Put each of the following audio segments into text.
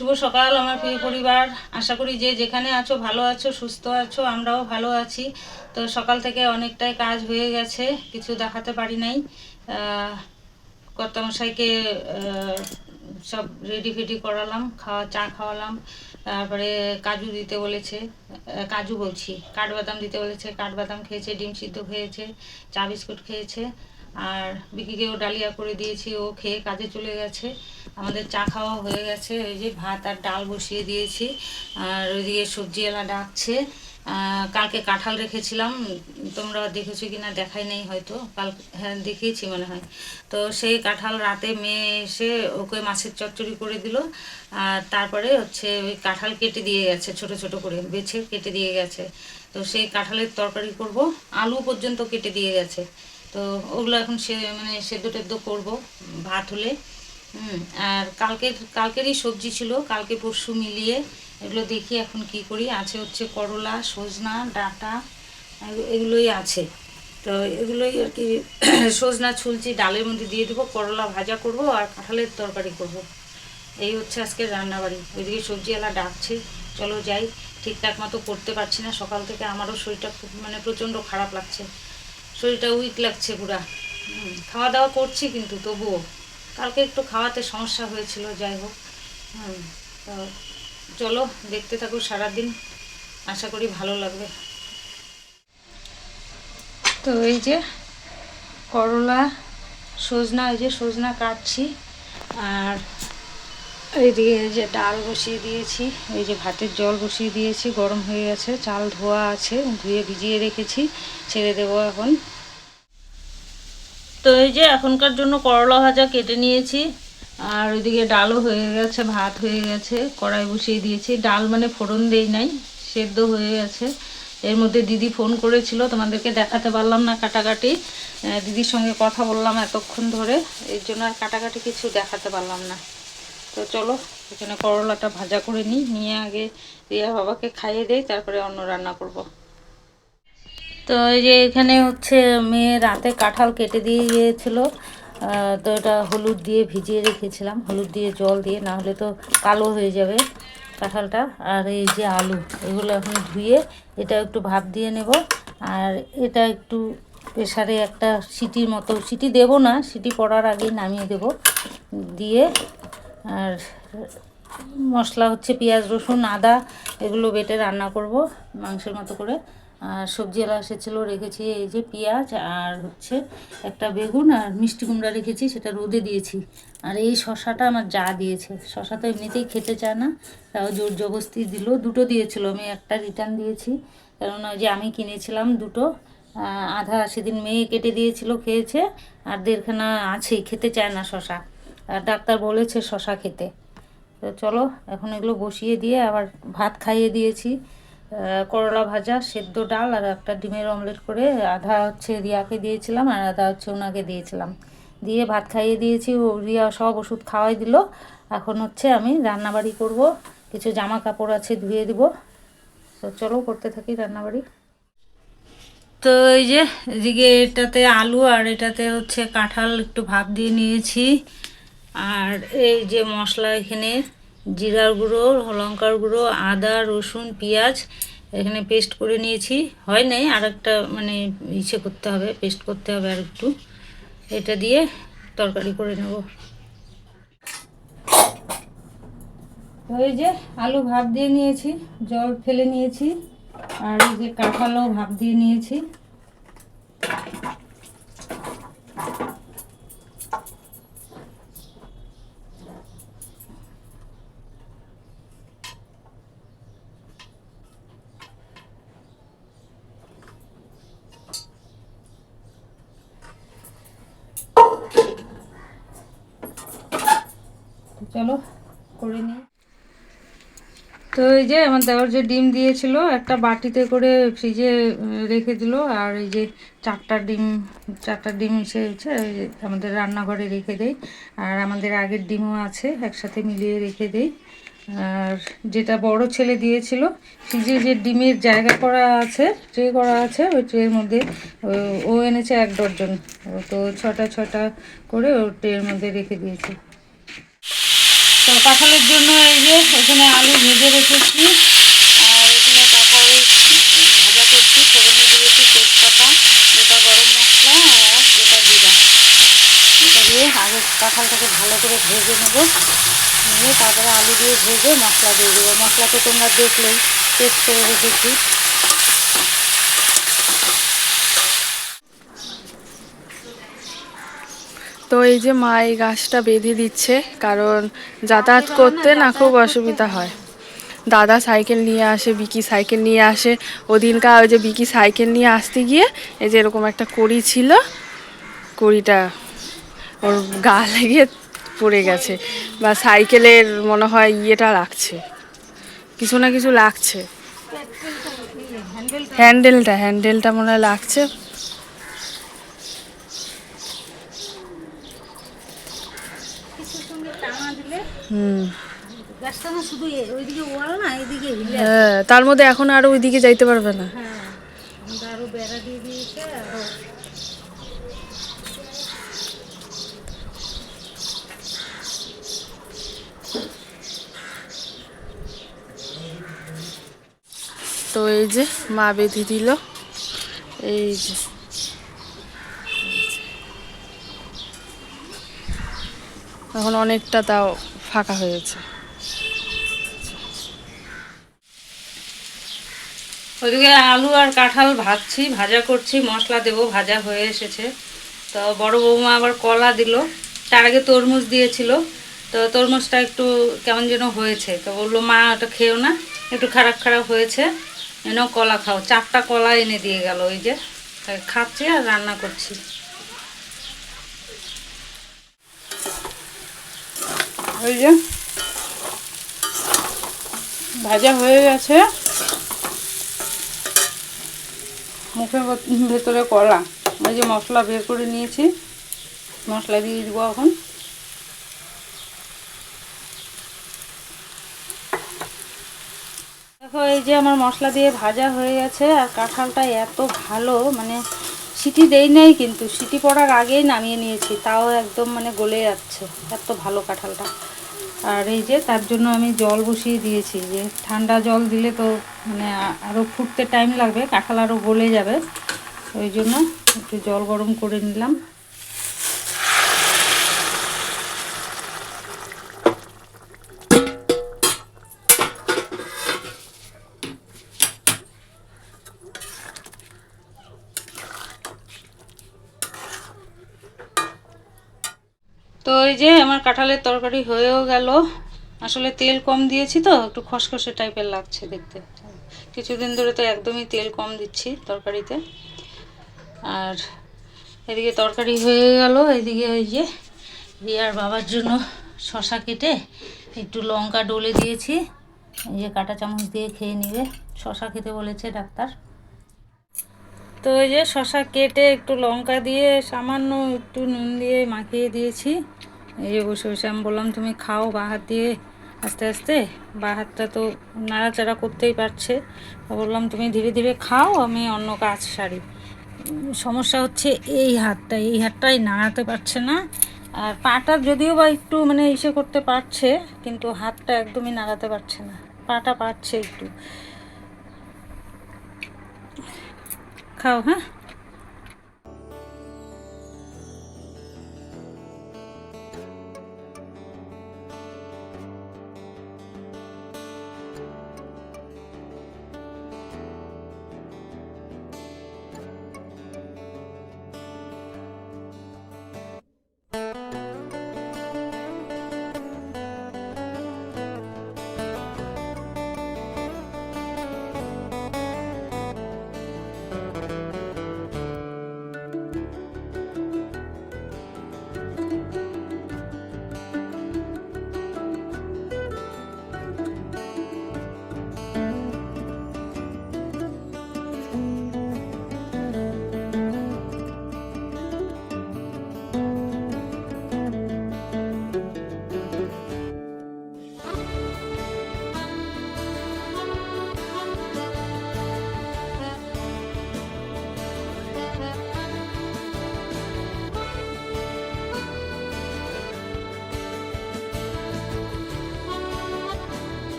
শুভ সকাল আমার প্রিয় পরিবার। আশা করি যে যেখানে আছো, ভালো আছো, সুস্থ আছো, আমরাও ভালো আছি। তো সকাল থেকে অনেকটাই কাজ হয়ে গেছে, কিছু দেখাতে পারি নাই। কর্তামশাইকে সব রেডি ফেডি করালাম, খাওয়া, চা খাওয়ালাম। তারপরে কাজু দিতে বলেছে কাজু বলছি, কাঠবাদাম দিতে বলেছে, কাঠবাদাম খেয়েছে, ডিম সিদ্ধ খেয়েছে, চা বিস্কুট খেয়েছে। আর বিকিকেও ডালিয়া করে দিয়েছি, ও খেয়ে কাজে চলে গেছে। আমাদের চা খাওয়া হয়ে গেছে ওই যে ভাত আর ডাল বসিয়ে দিয়েছি। আর ওইদিকে সবজিওয়ালা ডাকছে। কালকে কাঁঠাল রেখেছিলাম, তোমরা দেখেছ কি না দেখাই নেই হয়তো, কাল হ্যাঁ দেখিয়েছি মনে হয়। তো সেই কাঁঠাল রাতে মেয়ে এসে ওকে মাছের চচ্চড়ি করে দিল, আর তারপরে হচ্ছে ওই কাঁঠাল কেটে দিয়ে গেছে, ছোট ছোট করে, বেছে কেটে দিয়ে গেছে। তো সেই কাঁঠালের তরকারি করব, আলু পর্যন্ত কেটে দিয়ে গেছে। তো ওগুলো এখন সে মানে সেদ্ধ টেদ্ধ করব, ভাত হলে। আর কালকের, কালকেরই সবজি ছিল, কালকে পরশু মিলিয়ে এগুলো দেখি এখন কি করি। আছে হচ্ছে করলা, সজনা, ডাঁটা, এগু- এগুলোই আছে। তো এগুলোই আর কি সজনা ছুলছি ডালের মধ্যে দিয়ে দেবো, করলা ভাজা করব আর কাঁঠালের তরকারি করব। এই হচ্ছে আজকে রান্নাবাড়ি। ওইদিকে সবজিওয়ালা ডাকছে। চলো যাই, ঠিকঠাক মতো করতে পারছি না। সকাল থেকে আমারও শরীরটা খুব মানে প্রচণ্ড খারাপ লাগছে। শরীরটা উইক লাগছে পুরা। খাওয়া দাওয়া করছি কিন্তু তবুও। কালকে একটু খাওয়াতে সমস্যা হয়েছিল যাই হোক। হুম। তো চলো দেখতে থাকো সারাদিন। আশা করি ভালো লাগবে। তো এই যে করলা সজনা এই যে সজনা কাটছি। আর এইদিকে এই যে ডাল বসিয়ে দিয়েছি, এই যে ভাতের জল বসিয়ে দিয়েছি, গরম হয়ে গেছে, চাল ধোয়া আছে, ধুয়ে ভিজিয়ে রেখেছি, ছেড়ে দেবো এখন। তো এই যে এখনকার জন্য করলা ভাজা কেটে নিয়েছি, আর ওইদিকে ডালও হয়ে গেছে, ভাত হয়ে গেছে, কড়াই বসিয়ে দিয়েছি। ডাল মানে ফোড়ন দেই নাই, সেদ্ধ হয়ে গেছে। এর মধ্যে দিদি ফোন করেছিল, তোমাদেরকে দেখাতে পারলাম না কাটাকাটি। দিদির সঙ্গে কথা বললাম এতক্ষণ ধরে, এর জন্য আর কাটাকাটি কিছু দেখাতে পারলাম না। তো চলো, এখানে করলাটা ভাজা করে নিই। নিয়ে আগে রিয়া বাবাকে খাইয়ে দেই, তারপরে অন্য রান্না করব। তো এই যে এখানে হচ্ছে মেয়ে রাতে কাঁঠাল কেটে দিয়ে গিয়েছিল তো এটা হলুদ দিয়ে ভিজিয়ে রেখেছিলাম। হলুদ দিয়ে জল দিয়ে, না হলে তো কালো হয়ে যাবে কাঁঠালটা। আর এই যে আলু, এগুলো এখন ধুয়ে এটা একটু ভাপ দিয়ে নেব। আর এটা একটু প্রেসারে একটা সিটির মতো, সিটি দেব না, সিটি পড়ার আগেই নামিয়ে দেব। দিয়ে আর মশলা হচ্ছে পেঁয়াজ, রসুন, আদা, এগুলো বেটে রান্না করব মাংসের মতো করে। আর সবজি সবজিওয়ালা এসেছিল, রেখেছি এই যে পেঁয়াজ আর হচ্ছে একটা বেগুন আর মিষ্টি কুমড়া রেখেছি, সেটা রোদে দিয়েছি। আর এই শশাটা আমার যা দিয়েছে, শশা তো এমনিতেই খেতে চায় না, তাও জোর জবস্তি দিল, দুটো দিয়েছিল, আমি একটা রিটার্ন দিয়েছি। কারণ ওই যে আমি কিনেছিলাম দুটো আধা সেদিন মেয়ে কেটে দিয়েছিল, খেয়েছে, আর দেড়খানা আছেই খেতে চায় না শশা। ডাক্তার বলেছে শশা খেতে। তো চলো, এখন এগুলো বসিয়ে দিয়ে আবার ভাত খাইয়ে দিয়েছি। করলা ভাজা, সেদ্ধ ডাল আর একটা ডিমের অমলেট করে আধা হচ্ছে রিয়াকে দিয়েছিলাম আর আধা হচ্ছে ওনাকে দিয়েছিলাম। দিয়ে ভাত খাইয়ে দিয়েছি, ও রিয়া সব ওষুধ খাওয়াই দিল। এখন হচ্ছে আমি রান্নাবাড়ি করব। কিছু জামা কাপড় আছে ধুয়ে দিব। তো চলো, করতে থাকি রান্নাবাড়ি। তো এই যে, এদিকে এটাতে আলু আর এটাতে হচ্ছে কাঁঠাল একটু ভাপ দিয়ে নিয়েছি। আর এই যে মশলা এখানে, জিরার গুঁড়ো, লঙ্কার গুঁড়ো, আদা, রসুন, পেঁয়াজ এখানে পেস্ট করে নিয়েছি। হয় নাই আর একটা মানে ইচ্ছে করতে হবে, পেস্ট করতে হবে আর একটু। এটা দিয়ে তরকারি করে নেব। ওই যে আলু ভাপ দিয়ে নিয়েছি, জল ফেলে নিয়েছি, আর এই যে কাঁঠালও ভাপ দিয়ে নিয়েছি। চলো, করে নিই। তো এই যে আমার দেওয়ার যে ডিম দিয়েছিল, একটা বাটিতে করে ফ্রিজে রেখে দিল। আর এই যে চারটা ডিম চারটা ডিম যে আমাদের রান্নাঘরে রেখে দেই। আর আমাদের আগের ডিমও আছে, একসাথে মিলিয়ে রেখে দেই। আর যেটা বড় ছেলে দিয়েছিল, ফ্রিজে যে ডিমের জায়গা করা আছে, ট্রে করা আছে, ওই ট্রের মধ্যে, ও এনেছে এক ডজন। তো ছটা ছটা করে ও ট্রের মধ্যে রেখে দিয়েছে। তো কাঁঠালের জন্য এই যে এখানে আলু ভেজে রেখেছি। আর এখানে কাঁঠাল ভাজা করছি। ফোড়নে দিয়েছি তেজপাতা, গোটা গরম মশলা আর গোটা জিরা। এটা দিয়ে আগে কাঁঠালটাকে ভালো করে ভেজে নেব। নিয়ে তারপরে আলু দিয়ে ভেজে মশলা দিয়ে দেবো। মশলা তো তোমরা দেখলেই টেস্ট করে রেখেছি তো এই যে মা এই গাছটা বেঁধে দিচ্ছে, কারণ যাতায়াত করতে না খুব অসুবিধা হয়। দাদা সাইকেল নিয়ে আসে, বিকি সাইকেল নিয়ে আসে। ওদিনকার ওই যে বিকি সাইকেল নিয়ে আসতে গিয়ে এই যে এরকম একটা কড়ি ছিল, কড়িটা ওর গা লেগে পড়ে গেছে বা সাইকেলের মনে হয় ইয়েটা লাগছে। কিছু না কিছু লাগছে। হ্যান্ডেলটা হ্যান্ডেলটা মনে হয় লাগছে কিছুর সঙ্গে টানা দিলে হুম গাছটা না শুধু এ- ওইদিকে ওয়াল না এদিকে হিলে হ্যাঁ তার মধ্যে এখন আর ওইদিকে যাইতে পারবে না। হ্যাঁ তো এই যে মা বেঁধে দিল এই যে। এখন অনেকটা তাও ফাঁকা হয়েছে ওইদিকে আলু আর কাঁঠাল ভাজছি, ভাজা করছি, মশলা দেবো, ভাজা হয়ে এসেছে। তো বড় বৌমা আবার কলা দিল। তার আগে তরমুজ দিয়েছিল। তো তরমুজটা একটু কেমন যেন হয়েছে। তো বলল, মা, ওটা খেও না, একটু খারাপ খারাপ হয়েছে। এনেও কলা খাও। চারটা কলা এনে দিয়ে গেল ওই যে। খাচ্ছি আর রান্না করছি। ভাজা হয়ে গেছে। মুখের ভেত- ভেতরে কলা। ওই যে মশলা বের করে নিয়েছি। মশলা দিয়ে দিব এখন। দেখো, এই যে আমার মশলা দিয়ে ভাজা হয়ে গেছে, আর কাঁঠালটা এত ভালো মানে সিটি দেই নাই কিন্তু সিটি পড়ার আগেই নামিয়ে নিয়েছি, তাও একদম মানে গলে যাচ্ছে, এত ভালো কাঁঠালটা। আর এই যে তার জন্য আমি জল বসিয়ে দিয়েছি, যে ঠান্ডা জল দিলে তো মানে আরও ফুটতে টাইম লাগবে, কাঁঠাল আরও গলে যাবে। ওই জন্য একটু জল গরম করে নিলাম তো এই যে আমার কাঁঠালের তরকারি হয়েও গেল। আসলে তেল কম দিয়েছি তো, একটু খসখসে টাইপের লাগছে দেখতে। কিছুদিন ধরে তো একদমই তেল কম দিচ্ছি তরকারিতে। আর এদিকে তরকারি হয়ে গেল, এদিকে ওই যে রিয়ার বাবার জন্য শশা কেটে একটু লঙ্কা ডলে দিয়েছি। এই যে কাঁটা চামচ দিয়ে খেয়ে নিবে, শশা খেতে বলেছে ডাক্তার। তো ওই যে শশা কেটে একটু লঙ্কা দিয়ে সামান্য একটু নুন দিয়ে মাখিয়ে দিয়েছি। এই যে বসে বসে আমি বললাম, তুমি খাও বা হাত দিয়ে। আস্তে আস্তে বা হাতটা তো নাড়াচাড়া করতেই পারছে। বললাম, তুমি ধীরে ধীরে খাও, আমি অন্য কাজ সারি। সমস্যা হচ্ছে এই হাতটা, এই হাতটাই নাড়াতে পারছে না। আর পাটা যদিও বা একটু মানে ইসে করতে পারছে, কিন্তু হাতটা একদমই নাড়াতে পারছে না। পাটা পারছে একটু। খাও হ্যাঁ?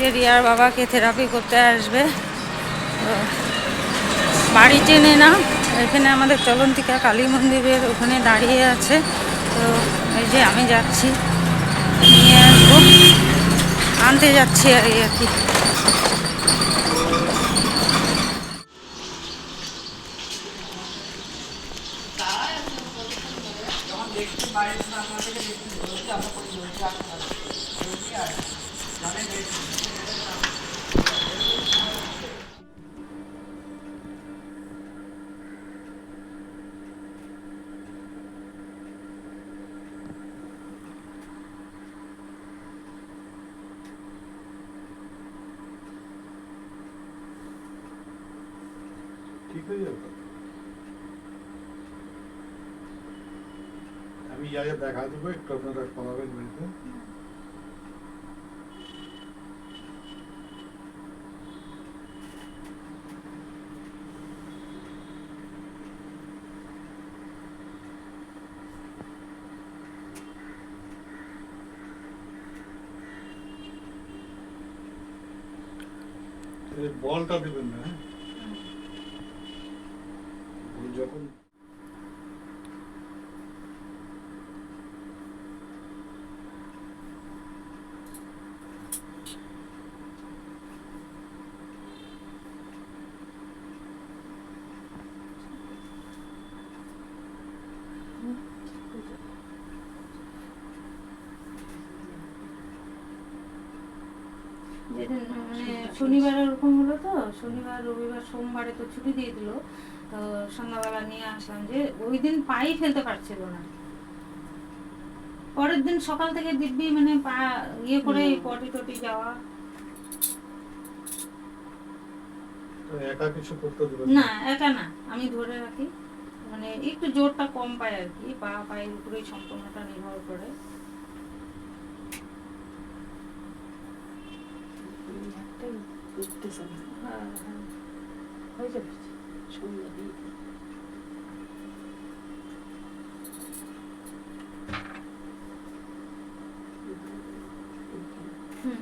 যে রিয়ার বাবাকে থেরাপি করতে আসবে। বাড়ি চেনে না, এখানে আমাদের চলন্তিকা কালী মন্দিরের ওখানে দাঁড়িয়ে আছে। তো এই যে আমি যাচ্ছি, নিয়ে আসব। আনতে যাচ্ছি আর কি ঠিক হয়ে যাবে আমি আগে দেখা দেবো একটু আপনারা কমাবেন বাড়িতে এই বলটা দেবেন না হ্যাঁ? বল যখন যেদিন মানে শনিবার ওরকম হলো তো শনিবার রবিবার সোমবারে তো ছুটি দিয়ে দিল। তো সন্ধ্যাবেলা নিয়ে আসলাম যে ওই দিন পাই ফেলতে পারছিল না। পরের দিন সকাল থেকে দিব্যি মানে পা ইয়ে করে পটি টটি যাওয়া। তো একা কিছু করতে না? না আমি ধরে রাখি। মানে একটু জোরটা কম পায় আর কি পা পায়ের উপরেই সম্পূর্ণটা নির্ভর করে। হ্যাঁ, হ্যাঁ। হয়ে যাবে হুম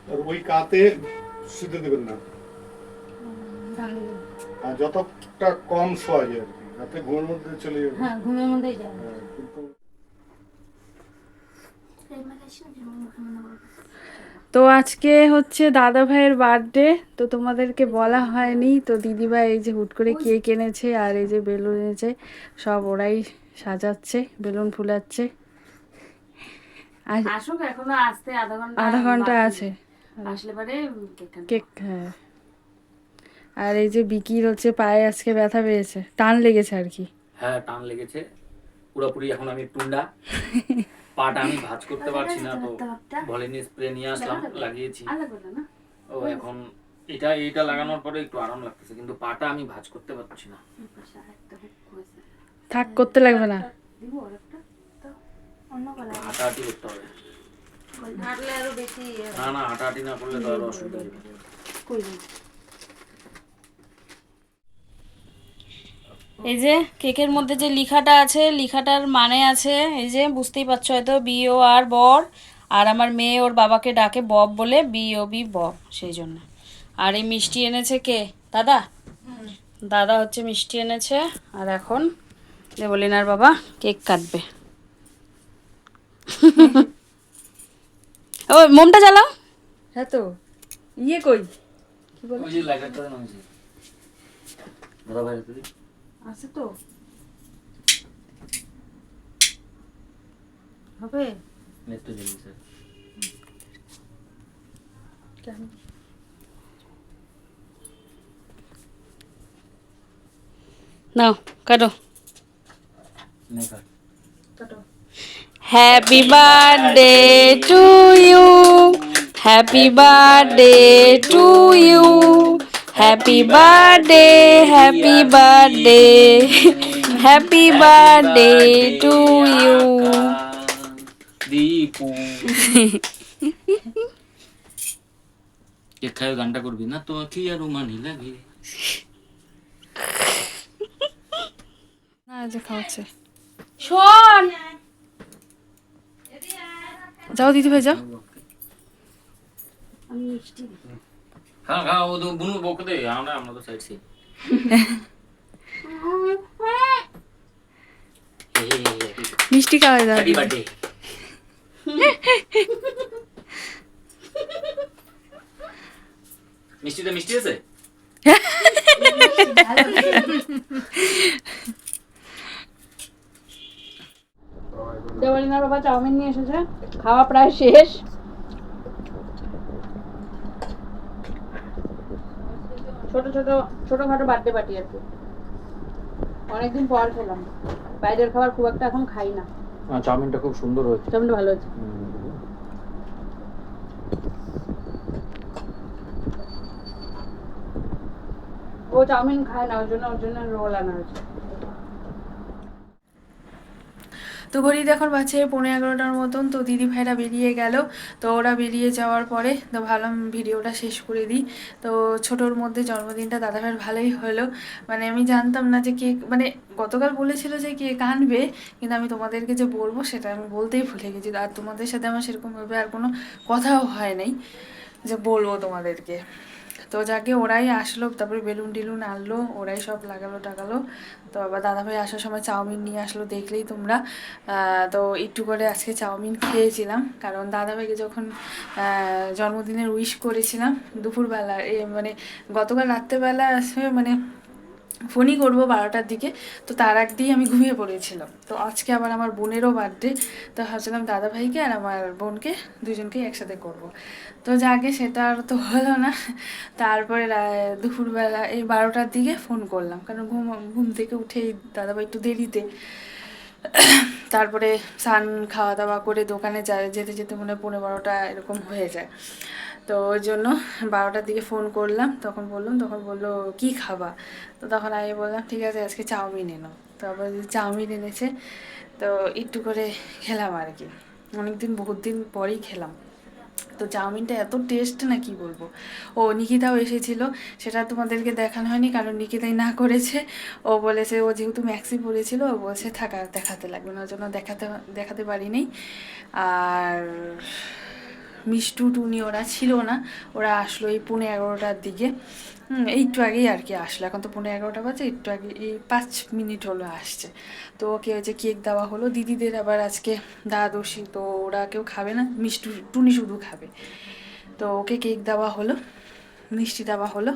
আর ওই কাতে শুতে দেবেন না। আর যতটা কম শোয়া যায় আর কি যাতে ঘুমের মধ্যে চলে যাবে হ্যাঁ ঘুমের মধ্যেই যায়। হ্যাঁ, তো আজকে হচ্ছে দাদা ভাইয়ের বার্থডে তো তোমাদেরকে বলা হয়নি তো দিদিভাই এই যে হুট করে কেক এনেছে আর এই যে বেলুন এনেছে সব ওরাই সাজাচ্ছে বেলুন ফুলাচ্ছে। আর আসুক এখনও আসতে আধা ঘণ্টা আধা ঘণ্টা আছে। আসলে পরে কেক হ্যাঁ। আর এই যে বিকির হচ্ছে পায়ে আজকে ব্যথা পেয়েছে টান লেগেছে আর কি। হ্যাঁ টান লেগেছে। পুরোপুরি এখন আমি টুন্ডা। পাটা আমি ভাঁজ করতে পারছি না তো ভলিনি স্প্রে নিয়ে আসলাম লাগিয়েছি। ও এখন এটা এটা লাগানোর পরে একটু আরাম লাগতেছে কিন্তু পাটা আমি ভাঁজ করতে পারছি না। থাক করতে লাগবে না। দিব আরেকটা দাও। অন্য কালার হাঁটাহাঁটি করতে হবে। হাঁটলে আরও বেশি ইয়ে না না হাঁটাহাঁটি না করলে তো আরও অসুবিধা হবে এই যে কেকের মধ্যে যে লিখাটা আছে লিখাটার মানে আছে এই যে বুঝতেই পারছ হয়তো বিও আর বর আর আমার মেয়ে ওর বাবাকে ডাকে বব বলে বি ও বি বব সেই জন্য। আর এই মিষ্টি এনেছে কে? দাদা? দাদা হচ্ছে মিষ্টি এনেছে আর এখন দেবলিনার বাবা কেক কাটবে। ও মোমটা জ্বালাও। হ্যাঁ তো। ইয়ে কই? ওই যে লাইটারটা দেন ওই যে। দাদা ভাই হাতে আছে তো। হবে? নেট তো জ্বলছে নাও কাটো। নে কাট। Happy birthday to you happy birthday to you happy birthday happy birthday happy birthday to you Dipu. খায় গানটা করবি না? তো কি আর মানি লাগে। না যে খাওয়াচ্ছে। শোন! যাও দিদি ভাই যাও। আমি মিষ্টি হ্যাঁ হ্যাঁ ও তো বুনু বকে দে আমরা আমরা তো মিষ্টি খাওয়া মিষ্টি আছে? দেওয়ালিনার বাবা চাউমিন নিয়ে এসেছে খাওয়া প্রায় শেষ। ছোট ছোট ছোটখাটো বার্থডে পার্টি আর কি। অনেকদিন পর খেলাম। বাইরের খাবার খুব একটা এখন খাই না। চাউমিনটা খুব সুন্দর হয়েছে। চাউমিনটা ভালো হয়েছে। ও চাউমিন খায় না ওর জন্য ওর জন্য রোল আনা হয়েছে। তো ঘড়ি এখন বাজছে পনেরো এগারোটার মতন, তো দিদি ভাইরা বেরিয়ে গেল। তো ওরা বেরিয়ে যাওয়ার পরে, তো ভাবলাম ভিডিওটা শেষ করে দিই। তো ছোটোর মধ্যে জন্মদিনটা দাদা ভাইয়ের ভালোই হলো। মানে আমি জানতাম না যে কেক মানে গতকাল বলেছিল যে কেক আনবে কিন্তু আমি তোমাদেরকে যে বলব সেটা আমি বলতেই ভুলে গেছি। আর তোমাদের সাথে আমার সেরকমভাবে আর কোনো কথাও হয় নাই, যে বলব তোমাদেরকে। তো যাকে ওরাই আসলো, তারপরে বেলুন টেলুন আনলো, ওরাই সব লাগালো টাকালো তো আবার দাদাভাই আসার সময় চাউমিন নিয়ে আসলো, দেখলেই তোমরা। তো একটু করে আজকে চাউমিন খেয়েছিলাম, কারণ দাদাভাইকে যখন জন্মদিনের উইশ করেছিলাম, দুপুরবেলা মানে গতকাল রাত্রেবেলা মানে ফোনই করব বারোটার দিকে। তো তার আগ দিয়েই আমি ঘুমিয়ে পড়েছিলাম। তো আজকে আবার আমার বোনেরও বার্থডে তো ভাবছিলাম দাদা ভাইকে আর আমার বোনকে দুজনকে একসাথে করব। তো যাকে সেটা আর তো হলো না। তারপরে দুপুরবেলা এই বারোটার দিকে ফোন করলাম। কারণ ঘুম ঘুম থেকে উঠেই দাদাভাই একটু দেরিতে। তারপরে স্নান খাওয়া দাওয়া করে দোকানে যেতে যেতে মনে হয় পনেরো বারোটা এরকম হয়ে যায়। তো ওই জন্য বারোটার দিকে ফোন করলাম। তখন বললাম, তখন বলল, কি খাবা? তো তখন আমি বললাম, ঠিক আছে, আজকে চাউমিন এনো। তারপরে চাউমিন এনেছে, তো একটু করে খেলাম আর কি। অনেকদিন, বহুত দিন পরেই খেলাম। তো চাউমিনটা এত টেস্ট না, কি বলব? ও, নিকিতাও এসেছিল। সেটা তোমাদেরকে দেখানো হয়নি, কারণ নিকিতাই না করেছে। ও বলেছে, ও যেহেতু ম্যাক্সি পরেছিল ও বলছে, থাকা, দেখাতে লাগবে। না, ওর জন্য দেখাতে দেখাতে পারিনি। আর মিষ্টু টুনি ওরা ছিল না, ওরা আসলো এই পৌনে এগারোটার দিকে। একটু আগেই আর কি আসলো, এখন তো পনেরো এগারোটা বাজে, একটু আগে এই পাঁচ মিনিট হলো আসছে। তো ওকে ওই যে কেক দেওয়া হলো, দিদিদের আবার আজকে দ্বাদশী, তো ওরা কেউ খাবে না মিষ্টু টুনি শুধু খাবে। তো ওকে কেক দেওয়া হলো, মিষ্টি দেওয়া হলো,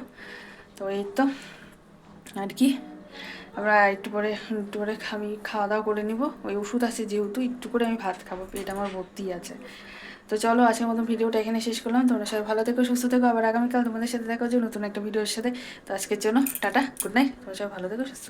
তো এই তো। আর কি, আমরা একটু পরে একটু পরে আমি খাওয়া দাওয়া করে নিব, ওই ওষুধ আছে যেহেতু, একটু করে আমি ভাত খাব, পেট আমার ভর্তি আছে। তো চলো আজকের মতন ভিডিওটা এখানে শেষ করলাম। তোমরা সবাই ভালো থেকো, সুস্থ থেকো। আবার আগামীকাল তোমাদের সাথে দেখা হচ্ছে নতুন একটা ভিডিওর সাথে। তো আজকের জন্য টাটা গুড নাইট তোমরা সবাই ভালো থেকো, সুস্থ